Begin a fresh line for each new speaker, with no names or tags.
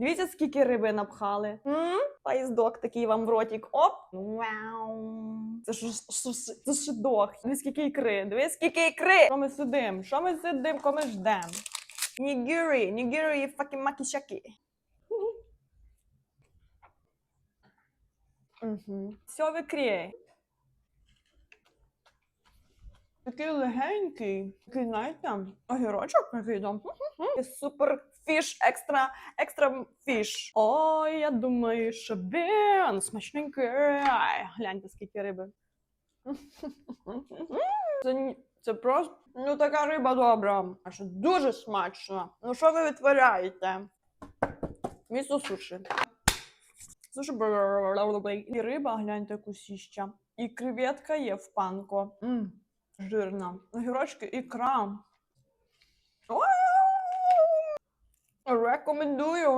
Дивіться, скільки риби напхали. М? Поїздок такий вам в ротик. Оп! Вау. Це ж це ж дох. Дивись, скільки ікри. Дивись, скільки ікри. Що ми сидим? Що ми сидим, кого ми ждем? Нігірі, нігірі, факі макі-шакі. Угу. Все в ікрі. Такий легенький, такий, знаєте, огірочок який там. Супер фіш, екстра, екстра фіш. Ой, я думаю, що він смачненький. Гляньте, скільки риби. Це, це просто ну така риба добра. А що дуже смачно. Ну що ви витворяєте? Місо суші. Суші і риба, гляньте, кусіща. І креветка є в панко. М, жирна. Огірочки, ікра. Рекомендую.